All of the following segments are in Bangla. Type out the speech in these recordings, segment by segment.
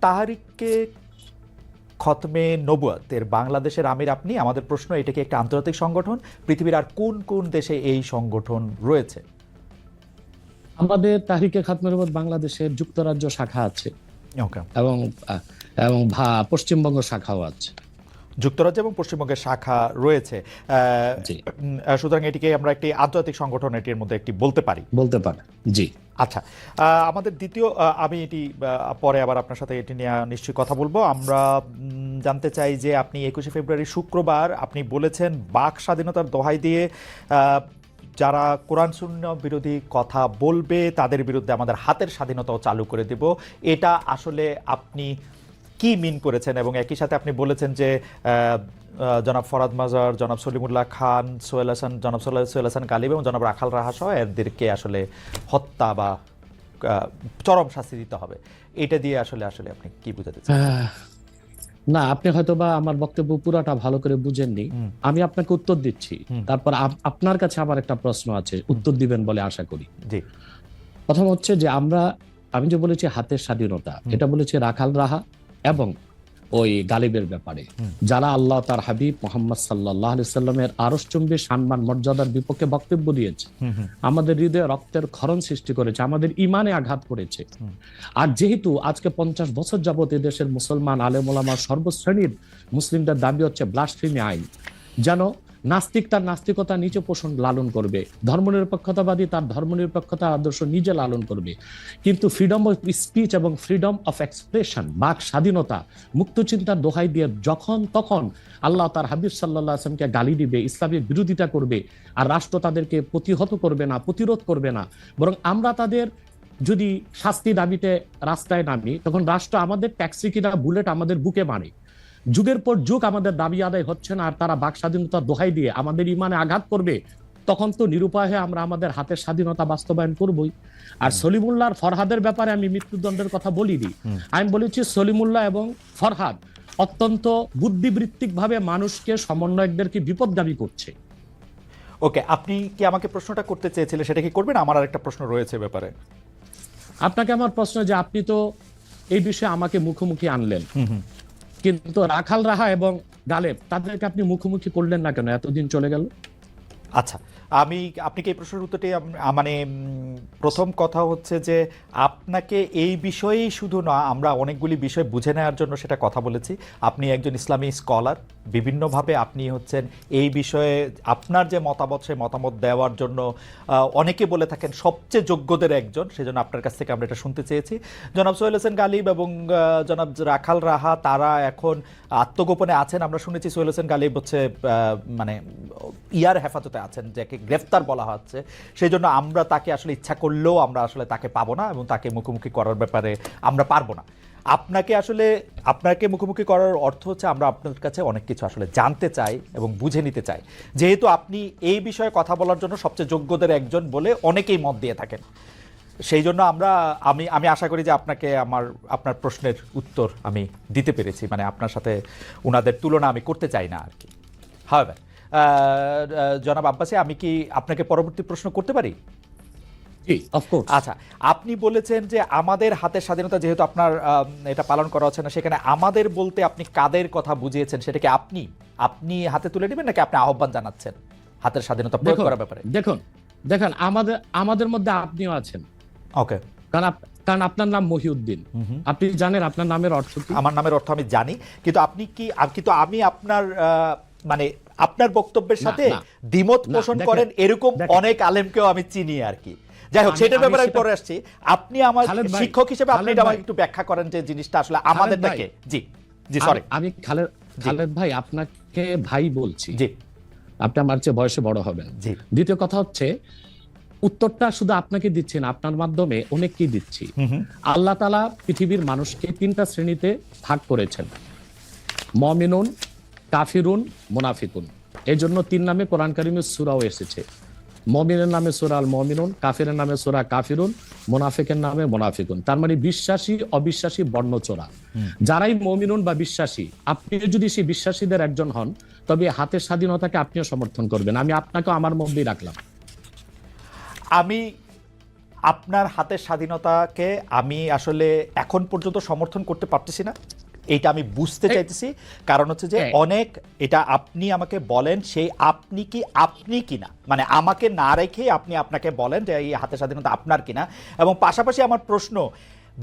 তাহারিককে খতমে নবুয়াতের বাংলাদেশের আমির আপনি আমাদের প্রশ্ন এটাকে একটা আন্তর্জাতিক সংগঠন? পৃথিবীর আর কোন কোন দেশে এই সংগঠন রয়েছে? আমাদের তাহরিকে খাতমের বাংলাদেশের যুক্তরাজ্য শাখা আছে। এবং এবং ভা- পশ্চিমবঙ্গ শাখাও আছে। যুক্তরাজ্য এবং পশ্চিমবঙ্গের শাখা রয়েছে। সুতরাং এটিকে আমরা একটি আন্তর্জাতিক সংগঠন এটির মধ্যে একটি বলতে পারি। বলতে পারে জি। আচ্ছা আমাদের দ্বিতীয় আমি এটি পরে আবার আপনার সাথে এটি নিয়ে নিশ্চয়ই কথা বলব। আমরা জানতে চাই যে আপনি একুশে ফেব্রুয়ারি শুক্রবার আপনি বলেছেন বাক স্বাধীনতার দোহাই দিয়ে যারা কোরআন শূন্য বিরোধী কথা বলবে তাদের বিরুদ্ধে আমাদের হাতের স্বাধীনতাও চালু করে দেব। এটা আসলে আপনি কি মিন করেছেন? এবং একই সাথে আপনি বলেছেন যে জনাব ফরাদ মাজার জনাব সলিমুল্লাহ খান সোহেল হাসান জনাব সোহেল হাসান গালিব এবং জনাব রাখাল রাহা সহ এদেরকে আসলে হত্যা বা চরম শাস্তি দিতে হবে। এটা দিয়ে আসলে আসলে আপনি কি বুঝাতে চান? না আপনি হয়তো বা আমার বক্তব্য পুরাটা ভালো করে বুঝেননি। আমি আপনাকে উত্তর দিচ্ছি। তারপর আপ- আপনার কাছে আমার একটা প্রশ্ন আছে উত্তর দিবেন বলে আশা করি। জি। প্রথম হচ্ছে যে আমরা আমি যে বলেছি হাতের স্বাধীনতা এটা বলেছি রাখাল রাহা। এবং ওই গালিবের ব্যাপারে। যারা আল্লাহ তার হাবিব মোহাম্মদ সাল্লাহ সাল্লামের আরসচম্বী সম্মান মর্যাদার বিপক্ষে বক্তব্য দিয়েছে। আমাদের হৃদয়ে রক্তের ক্ষরণ সৃষ্টি করেছে আমাদের ইমানে আঘাত করেছে। আর যেহেতু আজকে পঞ্চাশ বছর যাবত দেশের মুসলমান আলেমুলামার সর্বশ্রেণীর মুসলিমদের দাবি হচ্ছে ব্লাস্ট্রিমি আইন। যেন নাস্তিক তার নাস্তিকতা নিচে পোষণ লালন করবে। ধর্মনিরপেক্ষতাবাদী তার ধর্মনিরপেক্ষতা আদর্শ নিজে লালন করবে। কিন্তু ফ্রিডম অফ স্পিচ এবং ফ্রিডম অফ এক্সপ্রেশন বাক স্বাধীনতা, মুক্ত চিন্তার দোহাই দিয়ে যখন তখন আল্লাহ তার হাবিব সাল্লাহ আসলামকে গালি দিবে, ইসলামের বিরোধিতা করবে আর রাষ্ট্র তাদেরকে প্রতিহত করবে না, প্রতিরোধ করবে না। বরং আমরা তাদের যদি শাস্তি দাবিতে রাস্তায় নামি, তখন রাষ্ট্র আমাদের ট্যাক্সি কিনা বুলেট আমাদের বুকে মারে। যুগের পর যুগ আমাদের দাবি আদায় হচ্ছে না আর তারা বাক স্বাধীনতার দোহাই দিয়ে আমাদের ইমানে আঘাত করবে তখন তো নিরুপায় হয়ে আমরা আমাদের হাতের স্বাধীনতা বাস্তবায়ন করবই। আর সলিমুল্লাহর ফরহাদের ব্যাপারে আমি মৃত্যুদণ্ডের কথা বলিনি। আমি বলেছি সলিমুল্লাহ এবং ফরহাদ অত্যন্ত বুদ্ধিবৃত্তিক ভাবে মানুষকে সমন্বয়কদেরকে বিপদগামী করছে। ওকে আপনি কি আমাকে প্রশ্নটা করতে চেয়েছিলেন সেটা কি করবেন? আমার আরেকটা প্রশ্ন রয়েছে ব্যাপারে। আপনাকে আমার প্রশ্ন যে আপনি তো এই বিষয়ে আমাকে মুখোমুখি আনলেন। কিন্তু রাখাল রাহা এবং গালেব তাদেরকে আপনি মুখোমুখি করলেন না কেন? এতদিন চলে গেল। আচ্ছা আমি, আপনি কি এই প্রশ্নের উত্তরটি মানে প্রথম কথা হচ্ছে যে আপনাকে এই বিষয়েই শুধু না, আমরা অনেকগুলি বিষয় বুঝে নেওয়ার জন্য সেটা কথা বলেছি। আপনি একজন ইসলামী স্কলার, বিভিন্নভাবে আপনি হচ্ছেন এই বিষয়ে আপনার যে মতামত, সেই মতামত দেওয়ার জন্য অনেকে বলে থাকেন সবচেয়ে যোগ্যদের একজন, সেজন্য আপনার কাছ থেকে আমরা এটা শুনতে চেয়েছি। জনাব সোহেল হোসেন গালিব এবং জনাব রাখাল রাহা, তারা এখন আত্মগোপনে আছেন। আমরা শুনেছি সোহেল হোসেন গালিব হচ্ছে মানে ইয়ার হেফাজতে আছেন, যাকে গ্রেফতার বলা হচ্ছে। সেই জন্য আমরা তাকে আসলে ইচ্ছা করলেও আমরা আসলে তাকে পাবো না এবং তাকে মুখোমুখি করার ব্যাপারে আমরা পারব না। আপনাকে আসলে, আপনাকে মুখোমুখি করার অর্থ হচ্ছে আমরা আপনার কাছে অনেক কিছু আসলে জানতে চাই এবং বুঝে নিতে চাই। যেহেতু আপনি এই বিষয়ে কথা বলার জন্য সবচেয়ে যোগ্যদের একজন বলে অনেকেই মত দিয়ে থাকেন। সেই জন্য আমরা, আমি আমি আশা করি যে আপনাকে আমার, আপনার প্রশ্নের উত্তর আমি দিতে পেরেছি। মানে আপনার সাথে ওনাদের তুলনা আমি করতে চাই না আর কি। হাওয়েভার জনাব আব্বাসি আমি কি আপনাকে পরবর্তী প্রশ্ন করতে পারি? আচ্ছা আপনি বলেছেন যে আমাদের হাতের স্বাধীনতা যেহেতু আপনার এটা পালন করা হচ্ছে না সেখানে আমাদের বলতে আপনি কাদের কথা বুঝিয়েছেন সেটাকে আপনি? আপনি হাতে তুলে নেবেন নাকি আপনি আহ্বান জানাচ্ছেন হাতের স্বাধীনতা প্রয়োগ করার ব্যাপারে? দেখুন দেখুন আমাদের আমাদের মধ্যে আপনিও আছেন। ওকে। কারণ কারণ আপনার নাম মহিউদ্দিন। আপনি জানেন আপনার নামের অর্থ আমার নামের অর্থ আমি জানি কিন্তু আপনি কি কিন্তু আমি আপনার মানে আপনার বক্তব্যের সাথে দ্বিমত পোষণ করেন এরকম অনেক আলেমকেও আমি চিনি আর কি। যাই হোক সেটার ব্যাপারে আমি পরে আসছি। আপনি আমার শিক্ষক হিসেবে আপনি এটা আমাকে। একটু ব্যাখ্যা করেন যে জিনিসটা আসলে আমাদেরটাকে জি জি সরি আমি খালেদ খালেদ ভাই আপনাকে ভাই বলছি। জি। আপনি আমার চেয়ে বয়সে বড় হবেন। জি। দ্বিতীয় কথা হচ্ছে উত্তরটা শুধু আপনাকে দিচ্ছি না আপনার মাধ্যমে অনেককেই দিচ্ছি। হুম হুম। আল্লাহ তালা পৃথিবীর মানুষকে তিনটা শ্রেণীতে ভাগ করেছেন। মমিনুন কাফিরুন মুনাফিকুন। এই জন্য তিন নামে কোরআন কারিমের সুরাও এসেছে। মমিনের নামে সুরা আল মমিনুন কাফিরের নামে সুরা কাফিরুন মুনাফিকের নামে মুনাফিকুন। তার মানে বিশ্বাসী অবিশ্বাসী বর্ণচোরা। যারাই মমিনুন বা বিশ্বাসী আপনি যদি সেই বিশ্বাসীদের একজন হন তবে হাতের স্বাধীনতাকে আপনিও সমর্থন করবেন। আমি আপনাকে আমার মধ্যেই রাখলাম। আমি আপনার হাতের স্বাধীনতাকে আমি আসলে এখন পর্যন্ত সমর্থন করতে পারতেছি না। এইটা আমি বুঝতে চাইতেছি। কারণ হচ্ছে যে। অনেক এটা আপনি আমাকে বলেন সেই আপনি কি আপনি কিনা? মানে আমাকে না রেখে আপনি আপনাকে বলেন যে এই হাতের স্বাধীনতা আপনার কিনা। এবং পাশাপাশি আমার প্রশ্ন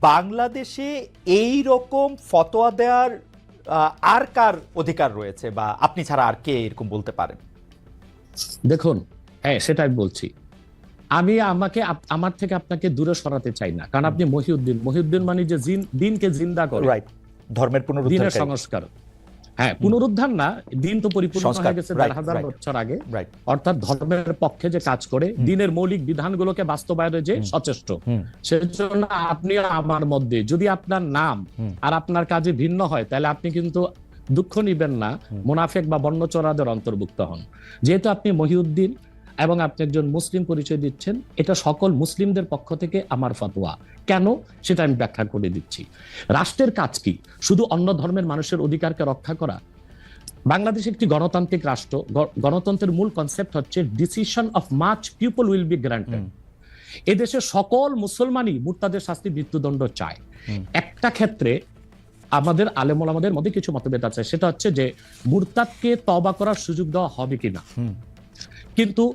বাংলাদেশে এই রকম ফতোয়া দেওয়ার আহ, আর কার অধিকার রয়েছে? বা আপনি ছাড়া আর কে এরকম বলতে পারেন দেখুন হ্যাঁ সেটাই বলছি। আমি আমাকে আমার থেকে আপনাকে দূরে সরাতে চাই না। কারণ আপনি মহিউদ্দিন মহিউদ্দিন মানে যে দিনকে জিন্দা করে। রাইট ধর্মের পুনরুদ্ধার সংস্কার। হ্যাঁ। পুনরুদ্ধার না দিন তো পরিপূর্ণ হয়ে গেছে দেড় হাজার বছর আগে। অর্থাৎ ধর্মের পক্ষে যে কাজ করে দিনের মৌলিক বিধানগুলোকে বাস্তবায়নে যে সচেষ্ট। সেজন্য আপনি আমার মধ্যে যদি আপনার নাম আর আপনার কাজে ভিন্ন হয় তাহলে আপনি কিন্তু দুঃখ নিবেন না মুনাফেক বা বর্ণচরাদের অন্তর্ভুক্ত হন। যেহেতু আপনি মহিউদ্দিন এবং আপনি একজন মুসলিম পরিচয় দিচ্ছেন এটা সকল মুসলিমদের পক্ষ থেকে আমার ফতোয়া। কেন? সেটা আমি ব্যাখ্যা করে দিচ্ছি। রাষ্ট্রের কাজ কি? শুধু অন্য ধর্মের মানুষের অধিকারকে রক্ষা করা? বাংলাদেশ একটি গণতান্ত্রিক রাষ্ট্র। গণতন্ত্রের মূল কনসেপ্ট হচ্ছে decision of much people will be granted এদেশে সকল মুসলমানই মুরতাদের শাস্তি মৃত্যুদণ্ড চায়। একটা ক্ষেত্রে আমাদের আলেমল আমাদের মধ্যে কিছু মতভেদ আছে। সেটা হচ্ছে যে মুরতাদকে তবা করার সুযোগ দেওয়া হবে কিনা। কিন্তু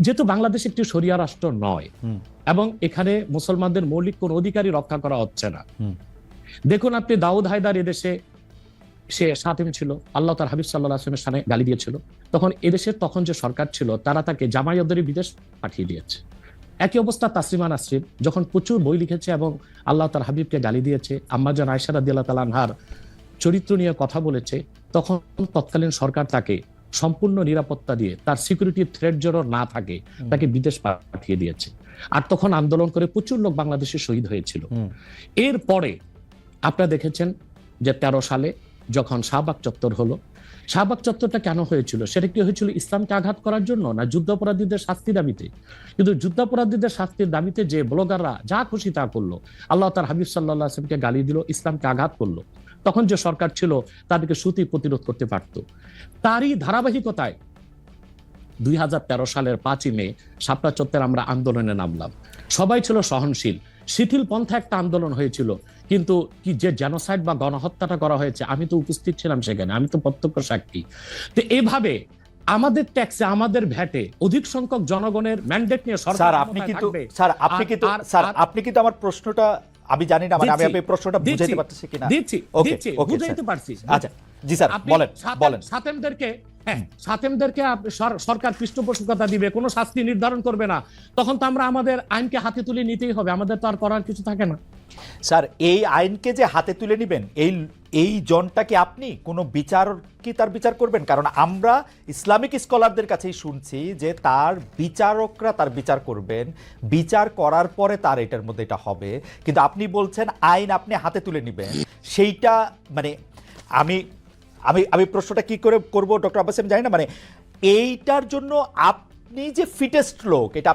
যেহেতু বাংলাদেশ একটি শরিয়া রাষ্ট্র নয় এবং এখানে মুসলমানদের মৌলিক কোন অধিকারই রক্ষা করা হচ্ছে না। দেখুন আপনি দাউদ হায়দার এদেশে সে সাতিম ছিল আল্লাহ তার হাবিব সাল্লাহ আসলামের সামনে গালি দিয়েছিল। তখন এদেশের তখন যে সরকার ছিল তারা তাকে জামাইয়াদের বিদেশ পাঠিয়ে দিয়েছে। একই অবস্থা তাসলিমা নাসরিন যখন প্রচুর বই লিখেছে এবং আল্লাহ তার হাবিবকে গালি দিয়েছে আম্মাজান আয়সারা দিল্লা তালানহার চরিত্র নিয়ে কথা বলেছে তখন তৎকালীন সরকার তাকে সম্পূর্ণ নিরাপত্তা দিয়ে তার সিকিউরিটি থ্রেড যেন না থাকে তাকে বিদেশ পাঠিয়ে দিয়েছে। আর তখন আন্দোলন করে প্রচুর লোক বাংলাদেশে শহীদ হয়েছিল। হুম। এরপরে আপনারা দেখেছেন যে তেরো সালে যখন শাহবাগ চত্বর হলো শাহবাগ চত্বরটা কেন হয়েছিল? সেটা কি হয়েছিল ইসলামকে আঘাত করার জন্য না যুদ্ধাপরাধীদের শাস্তি দাবিতে? কিন্তু যুদ্ধাপরাধীদের শাস্তির দাবিতে যে ব্লগাররা যা খুশি তা করল আল্লাহ তার হাবিব সাল্লাহ আসলামকে গালি দিল ইসলামকে আঘাত করল। তখন যে সরকার ছিল তাদেরকে সুতি প্রতিরোধ করতে পারত। তারই ধারাবাহিকতায় দুই সালের পাঁচই মে শাপলা চত্বরে আমরা আন্দোলনে নামলাম। সবাই ছিল সহনশীল। শিথিল পন্থা একটা আন্দোলন হয়েছিল। কিন্তু কি যে জেনোসাইড বা গণহত্যাটা করা হয়েছে আমি তো উপস্থিত ছিলাম সেখানে আমি তো প্রত্যক্ষ সাক্ষী। তো এভাবে আমাদের ট্যাক্সে আমাদের ভ্যাটে অধিক সংখ্যক জনগণের ম্যান্ডেট নিয়ে সরকার আপনি কিন্তু স্যার আপনি কিন্তু স্যার আপনি কিন্তু আমার প্রশ্নটা আমি জানি না মানে আমি আপনি প্রশ্নটা বুঝাইতে পারতেছি কিনা? দিচ্ছি। দিচ্ছি বুঝাইতে পারছি। আচ্ছা জি স্যার বলেন বলেন। সাতেমদেরকে হ্যাঁ সাতেমদেরকে সরকার পৃষ্ঠপোষকতা দিবে, কোনো শাস্তি নির্ধারণ করবে না। তখন তো আমরা আমাদের আইনকে হাতে তুলে নিতেই হবে, আমাদের তো আর করার কিছু থাকে না। স্যার, এই আইনকে যে হাতে তুলে নেবেন, এই এই জনটাকে আপনি? কোনো বিচার কি তার বিচার করবেন? কারণ আমরা ইসলামিক স্কলারদের কাছেই শুনছি যে তার বিচারকরা তার বিচার করবেন, বিচার করার পরে তার এটার মধ্যে এটা হবে। কিন্তু আপনি বলছেন আইন আপনি হাতে তুলে নেবেন। সেইটা মানে আমি আমি আমি প্রশ্নটা কি করে করব, ডক্টর আব্বাস আমি জানি না মানে এইটার জন্য আপনি যে ফিটেস্ট লোক, এটা